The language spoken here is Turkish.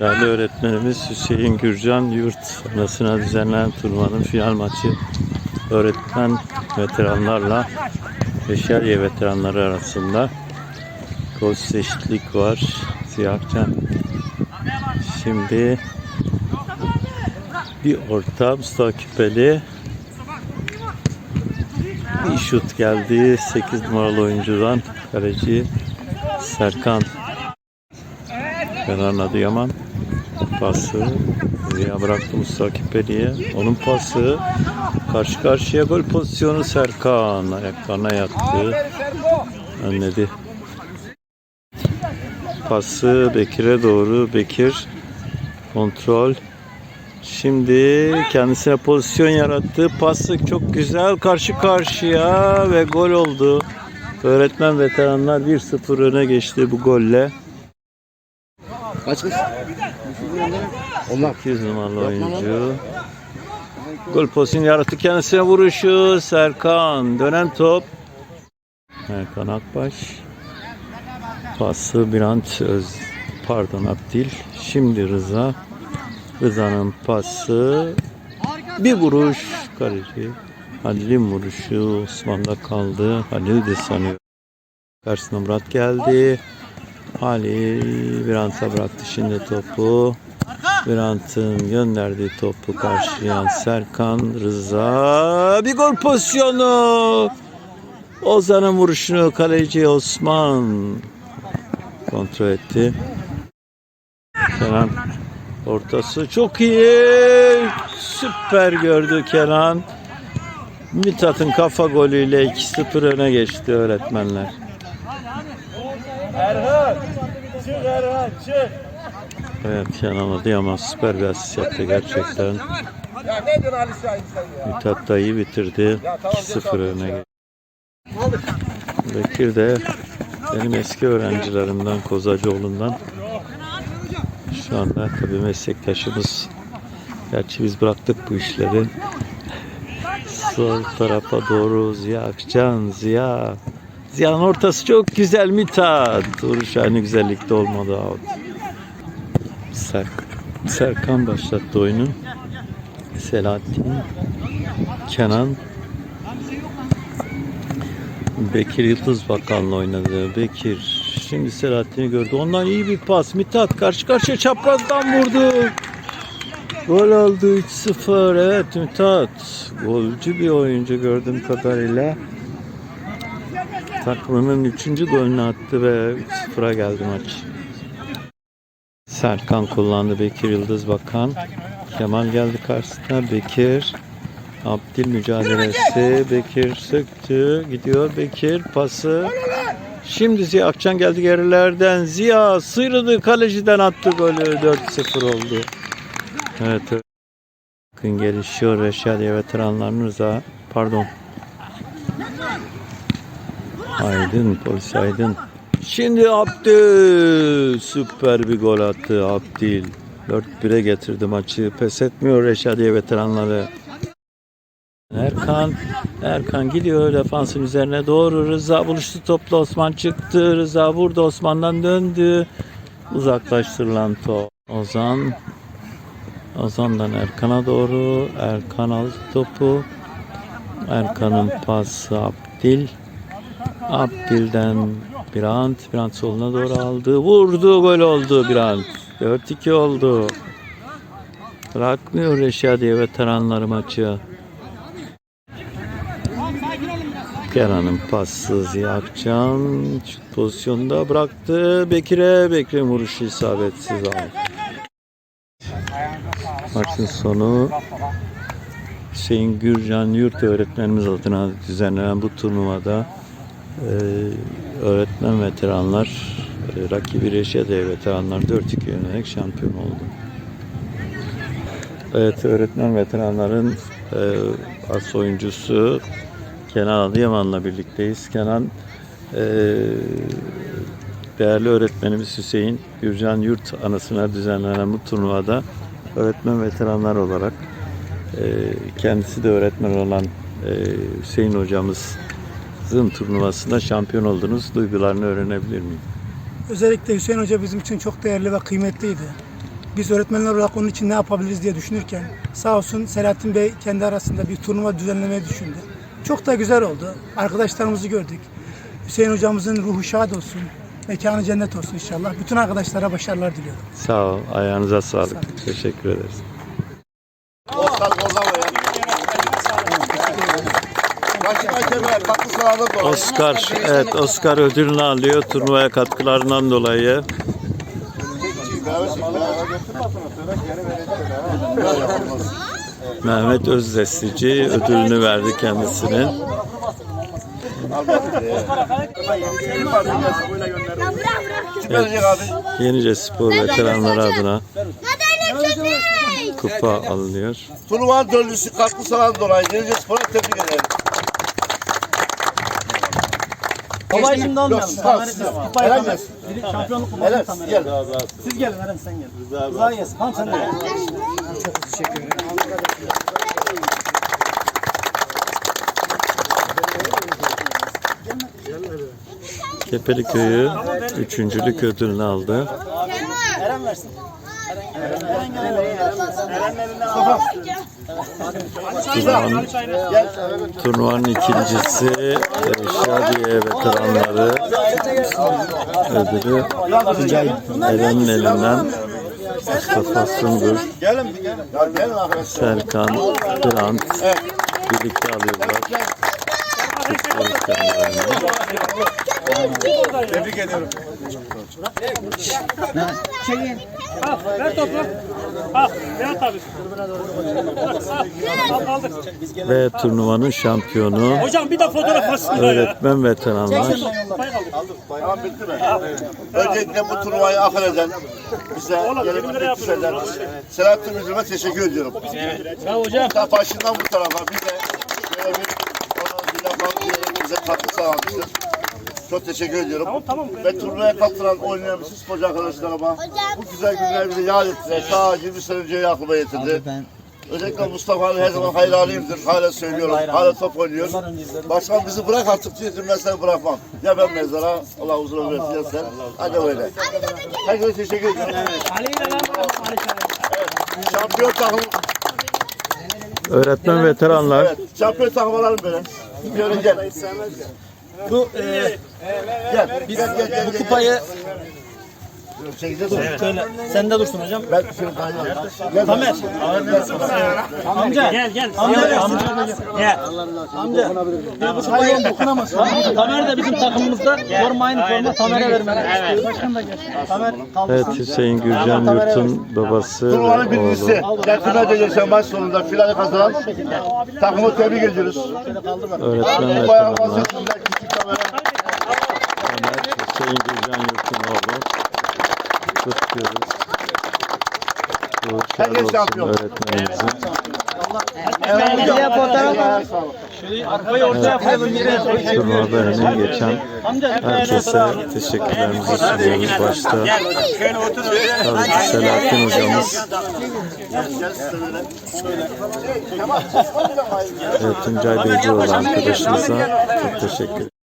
Değerli öğretmenimiz Hüseyin Gürcan Yurt anasına düzenlenen turnuvanın final maçı. Öğretmen veteranlarla Beşeriye veteranları arasında golsüz eşitlik var. Siyahcan şimdi bir orta Mustafa Küpeli bir şut geldi. 8 numaralı oyuncudan kaleci Serkan. Kenan Adıyaman pası Ziya bıraktı Mustafa Kipeli'ye. Onun pası karşı karşıya gol pozisyonu Serkan ayaklarına yattı. Önledi. Pası Bekir'e doğru. Bekir kontrol. Şimdi kendisine pozisyon yarattı. Pası çok güzel karşı karşıya ve gol oldu. Öğretmen veteranlar 1-0 öne geçti bu golle. Kaç kız? Onlar 8 numaralı oyuncu. Gol pozisyonu yarattı kendisine vuruşu. Serkan dönen top. Serkan Akbaş. Pası Birant Öz. Pardon Abdil. Şimdi Rıza. Rıza'nın pası. Bir vuruş. Kaleci. Halil'in vuruşu Osman'da kaldı. Halil de sanıyor. Karşısına Murat geldi. Halil Birant'a bıraktı şimdi topu. Birant'ın gönderdiği topu karşılayan Serkan Rıza. Bir gol pozisyonu. Ozan'ın vuruşunu kaleci Osman kontrol etti. Kenan ortası çok iyi. Süper gördü Kenan. Mithat'ın kafa golüyle 2-0 öne geçti öğretmenler. Evet Kenan Adıyaman süper bir asist yaptı gerçekten. Mithat da iyi bitirdi. Ya tamam, 2-0 öne. Bekir de benim eski öğrencilerimden Kozacıoğlu'ndan. Şu anda tabii meslektaşımız. Gerçi biz bıraktık bu işleri. Sol tarafa doğru Ziya Akçan, Ziya. Ziya'nın ortası çok güzel Mithat. Vuruş aynı güzellikte olmadı out. Ser Serkan başlattı oyunu. Selahattin, Kenan, Bekir Yıldız Bakan'la oynadı. Bekir şimdi Selahattin'i gördü. Ondan iyi bir pas. Mithat karşı karşıya çaprazdan vurdu. Gol oldu 3-0. Evet Mithat. Golcü bir oyuncu gördüğüm kadarıyla. Takımının 3. golünü attı ve 3-0'a geldi maç. Serkan kullandı. Bekir Yıldız Bakan. Kemal geldi karşısına. Bekir. Abdil mücadelesi. Bekir söktü. Gidiyor Bekir. Pası. Şimdi Ziya Akçan geldi gerilerden. Ziya sıyrıldı. Kaleciden attı golü. 4-0 oldu. Evet. Bakın gelişiyor Reşadiye veteranların Rıza. Pardon. Aydın. Polis Aydın. Şimdi Abdül. Süper bir gol attı Abdil. 4-1'e getirdi maçı. Pes etmiyor Reşadiye veteranları. Erkan, Erkan gidiyor defansın üzerine doğru. Rıza buluştu topla Osman çıktı. Rıza vurdu Osman'dan döndü. Uzaklaştırılan top. Ozan, Ozan'dan Erkan'a doğru. Erkan aldı topu. Erkan'ın pası Abdil. Abdil'den Birant. Birant soluna doğru aldı. Vurdu gol oldu Birant. 4-2 oldu. Bırakmıyor Reşadiye veteranları maçı. Kenan'ın pası Ziya Akçan şut pozisyonda bıraktı Bekir'e. Bekir'in vuruşu isabetsiz aldı. Maçın sonu Hüseyin Gürcan Yurt öğretmenimiz adına düzenlenen bu turnuvada e, öğretmen veteranlar e, rakibi Reşadiye veteranlar 4-2 yenerek şampiyon oldu. Evet öğretmen veteranların e, as oyuncusu Kenan Adıyaman'la birlikteyiz. Kenan e, değerli öğretmenimiz Hüseyin Gürcan Yurt anısına düzenlenen bu turnuvada öğretmen veteranlar olarak e, kendisi de öğretmen olan e, Hüseyin hocamızın turnuvasında şampiyon oldunuz. Duygularını öğrenebilir miyim? Özellikle Hüseyin Hoca bizim için çok değerli ve kıymetliydi. Biz öğretmenler olarak onun için ne yapabiliriz diye düşünürken sağ olsun Selahattin Bey kendi arasında bir turnuva düzenlemeyi düşündü. Çok da güzel oldu. Arkadaşlarımızı gördük. Hüseyin hocamızın ruhu şad olsun. Mekanı cennet olsun inşallah. Bütün arkadaşlara başarılar diliyorum. Sağ ol. Ayağınıza sağlık. Teşekkür ederiz. Oscar Bozava'ya. Başka hakeme katkı sağladı dolayı. Oscar, evet Oscar ödülünü alıyor turnuvaya katkılarından dolayı. Mehmet Özdestici ödülünü verdi kendisine. Abi? Yenice Spor veteranları adına kupa alınıyor. Turnuva dördüncüsü katkı sağladı dolayı. Gelince spora tebrik ederim. Baba şimdi almayalım. Yok, Tamer siz- kupayı Helal Tamer. olsun. Bir şampiyonluk kupası Helal, Tamer. gel. Siz gelin Eren sen gel. Rıza gelsin. Tamam sen de gel. Kepeli Köyü üçüncülük ödülünü aldı. Eren versin. Turnuvanın, turnuvanın ikincisi e, Şadiye veteranları ödülü Eren'in elinden Mustafa Sungur. Serkan, Grant birlikte alıyorlar. Veteranlarını. Tebrik ediyorum. Ver topu. Al, ver tabii. Aldık. Ve turnuvanın şampiyonu Hocam bir de fotoğraf alsın. ya. öğretmen veteranlar. Tamam bitti mi? Öncelikle bu turnuvayı akıl eden, bize gelip teklif eden Selahattin Müdürü'ne teşekkür ediyorum. Ya hocam. Ta başından bu tarafa bize böyle bir ona bir laf diyerek bize katkı sağlamıştır. Çok teşekkür ediyorum. Tamam tamam. Ve turnuvaya katılan oynayan bütün sporcu arkadaşlarıma bu güzel günler bizi yad ettiler. Ta 20 sene önce aklıma getirdi. Özellikle Mustafa'nın her zaman hayranıyımdır. Hala söylüyorum. Hala top oynuyor. Başkan bizi bırak artık dedim ben seni bırakmam. Ya ben mezara Allah uzun ömür versin ya sen. Hadi öyle. Herkese teşekkür ediyorum. Şahin. Şampiyon takım. Öğretmen veteranlar Evet. Şampiyon takım alalım böyle. Böyle gel. Bu e, Gel. Gel gel gel. bu kupayı Çekeceğiz. şöyle sende dursun hocam. Ben şöyle kaynağı. Gel. Tamer. Amca. Gel gel. Amca versin. Gel. Amca. Ya bu kupayı dokunamazsın. Tamer de bizim takımımızda forma aynı forma Tamer'e vermeli. Evet. Başkan da gel. Tamer kaldı. Evet Hüseyin Gürcan Yurt'un babası Turnuvanın ve birincisi. oğlu. Gel finalde geçen maç sonunda finali kazanan takımı tebrik ediyoruz. Öğretmen küçük kamera. Ömer Hüseyin Gürcan Yurt'un oğlu. Kutluyoruz. Herkes Uğurlar olsun şampiyon. öğretmenimizin. Diğer fotoğraf. Arkayı ortaya koyalım. Öne geçen herkese teşekkürlerimizi sunuyoruz. Başta tabii ki Selahattin hocamız ve Tuncay Beycioğlu arkadaşımıza çok teşekkür